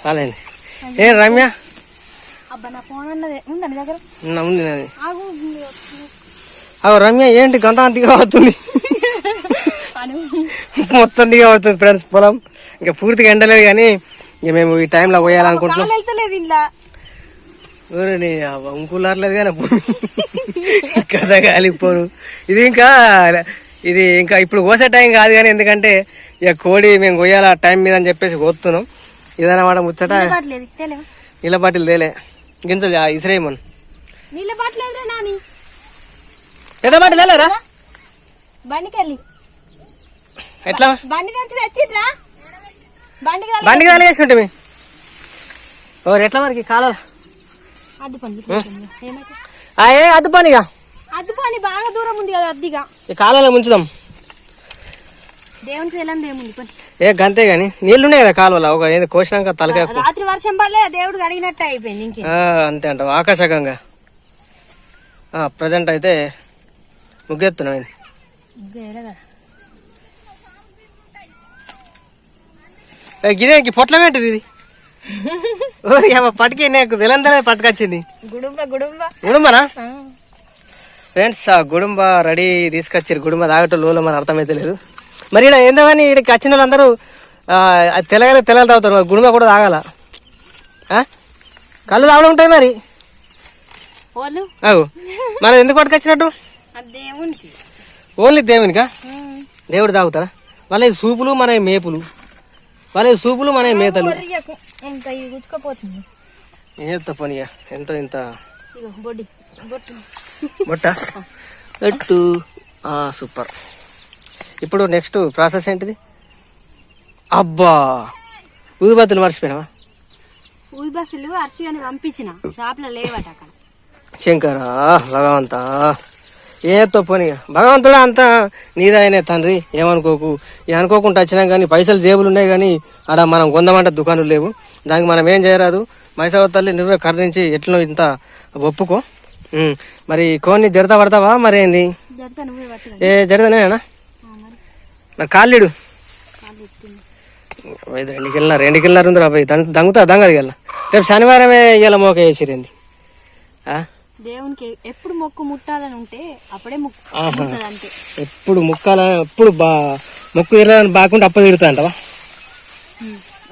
చాలండి ఏం రమ్య? ఉంది అవు రమ్య ఏంటి గంట అంతగా అవుతుంది పని మొత్తం దిగా అవుతుంది ఫ్రెండ్స్ పొలం. ఇంకా పూర్తిగా ఎండలేదు కానీ ఇక మేము ఈ టైంలో పోయాలనుకుంటున్నాం. ఇంకులారలేదు కానీ కథ కాలిపోను. ఇది ఇంకా ఇది ఇంకా ఇప్పుడు కోసే టైం కాదు కానీ ఎందుకంటే ఇక కోడి మేము కొయ్యాలి ఆ టైం మీద అని చెప్పేసి కోస్తున్నాం ఇదన్నమాట ముచ్చట. నీళ్ళ బాటిల్ తేలే. గింజలు ఇసిరేయమను. నీళ్ళ బాటిల్ తేలేరా? బండికి వెళ్ళి ఎట్లా బండి వెళ్ళి బండికి తగిలేసి ఉంటుంది ఓ ఎట్లా మనకి కాలాల ఏ అద్దు పనిగా. అద్దు పని బాగా దూరం ఉంది కదా అద్దిగా. కాలాలో ముంచుదాం. దేవునికి వెళ్ళండి ఏముంది పని ఏ గంతే గాని. నీళ్ళు ఉన్నాయి కదా కాలువలో ఒక ఏది కోసినాక తలకాయ రాత్రి వర్షం పడలే దేవుడు అడిగినట్టు అయిపోయింది ఇంకే. అంతే అంటావు? ఆకాశకంగా ప్రజెంట్ అయితే ముగ్గెత్తున్నాం ఇది. ఇంక పొట్లమేంటిది ఇది? పట్టుకి నాకు తెలంగాణ పట్టుకొచ్చింది. గుడుంబ గుడుంబ. గుడుంబనా? ఫ్రెండ్స్ ఆ గుడుంబ రెడీ తీసుకొచ్చారు గుడుంబ తాగటం లోలో మన అర్థమైతే లేదు. మరి ఈడ ఏందో కానీ ఇక్కడికి వచ్చిన వాళ్ళందరూ తెలగలే తెలగలు తాగుతారు మరి గుడుంబ కూడా తాగాల? కళ్ళు తాగడం ఉంటాయి మరి. అవు మనం ఎందుకు పట్టుకొచ్చినట్టు? ఓన్లీ దేవునికా? దేవుడు తాగుతారా వాళ్ళ సూపులు మన మేపులు. వాళ్ళ సూపులు మన మేతలు. ఎంత పనియా? ఎంత ఇంత? బొట్టు. బొట్ట? సూపర్. ఇప్పుడు నెక్స్ట్ ప్రాసెస్ ఏంటిది? అబ్బా! ఊదుబత్తులు మర్చిపోయినావా? ఊరి బస్సులు అర్షి అని పంపించిన. షాప్లో లేవట అక్కడ. శంకరా భగవంతా! ఏతో పని భగవంతుడు అంతా? నీదాయనే తండ్రి ఏమనుకోకు? అనుకోకుండా వచ్చినా కానీ పైసలు జేబులు ఉన్నాయి కానీ ఆడ మనం కొందామంటే దుకాణాలు లేవు. దానికి మనం ఏం చేయరాదు? మైసవ తల్లి నువ్వే కర్ణించి ఎట్లా ఇంత ఒప్పుకో? మరి కోన్ని జడతా పడతావా? మరి ఏంది జరుగుతా నువ్వే పట్టుగా ఏ జడతానేనా? నా కాళ్ళిడు రెండు కిలోన్నర రెండు కిలోన్నర ఉందిరా పోయి దంగు దంగుతా దంగది గల రేపు శనివారమే ఇవాళ మోక వేసిరండి దేవునికి ఎప్పుడు మొక్కు ముట్టాలని ఉంటే అప్పుడే ముక్కు ఎప్పుడు ముక్కాల ఎప్పుడు బా మొక్కు తిరగని బాగుంటే అప్ప తిడతా అంటవా.